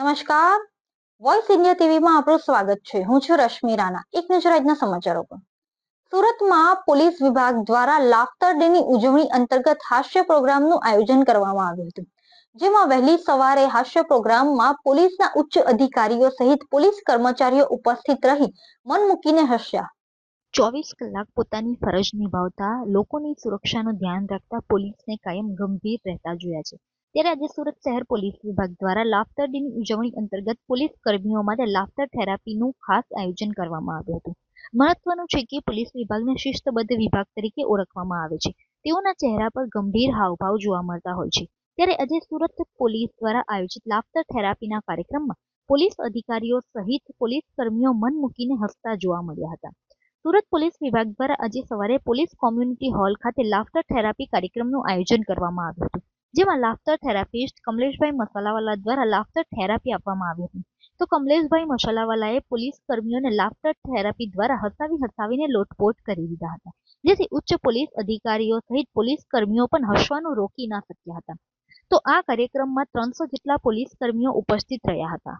નમસ્કાર. Voice India ટીવીમાં આપણું સ્વાગત છે. હું છું રશ્મિ રાણા. એક નજર આજના સમાચારો પર. સુરતમાં પોલીસ વિભાગ દ્વારા લાફ્ટર ડે ની ઉજવણી અંતર્ગત હાસ્ય પ્રોગ્રામનું આયોજન કરવામાં આવ્યું હતું. જેમાં વહેલી સવારે હાસ્ય પ્રોગ્રામમાં પોલીસના ઉચ્ચ અધિકારીઓ સહિત પોલીસ કર્મચારીઓ ઉપસ્થિત રહી મન મૂકીને હસ્યા. ચોવીસ કલાક પોતાની ફરજ નિભાવતા લોકોની સુરક્ષાનું ધ્યાન રાખતા પોલીસને કાયમ ગંભીર રહેતા જોયા છે. ત્યારે આજે સુરત શહેર પોલીસ વિભાગ દ્વારા લાફ્ટર ડેની ઉજવણી અંતર્ગત પોલીસ કર્મીઓ માટે લાફ્ટર થેરાપીનું ખાસ આયોજન કરવામાં આવ્યું હતું. મહત્વનું છે કે પોલીસ વિભાગને શિસ્તબદ્ધ વિભાગ તરીકે ઓળખવામાં આવે છે. તેઓના ચહેરા પર ગંભીર હાવભાવ જોવા મળતા હોય છે. ત્યારે આજે સુરત પોલીસ દ્વારા આયોજિત લાફ્ટર થેરાપીના કાર્યક્રમમાં પોલીસ અધિકારીઓ સહિત પોલીસ કર્મીઓ મન મૂકીને હસતા જોવા મળ્યા હતા. સુરત પોલીસ વિભાગ દ્વારા આજે સવારે પોલીસ કોમ્યુનિટી હોલ ખાતે લાફ્ટર થેરાપી કાર્યક્રમનું આયોજન કરવામાં આવ્યું હતું. જેમાં લાફ્ટર થેરાપિસ્ટ કમલેશભાઈ મસાલાવાલા દ્વારા લાફ્ટર થેરાપી આપવામાં આવી હતી. તો કમલેશભાઈ મસાલાવાલાએ પોલીસ કર્મીઓને લાફ્ટર થેરાપી દ્વારા હસાવી હસાવીને લોટપોટ કરી દીધા હતા. જેથી ઉચ્ચ પોલીસ અધિકારીઓ સહિત પોલીસ કર્મીઓ પણ હસવાનું રોકી ના શક્યા હતા. તો આ કાર્યક્રમમાં ત્રણસો જેટલા પોલીસ કર્મીઓ ઉપસ્થિત રહ્યા હતા.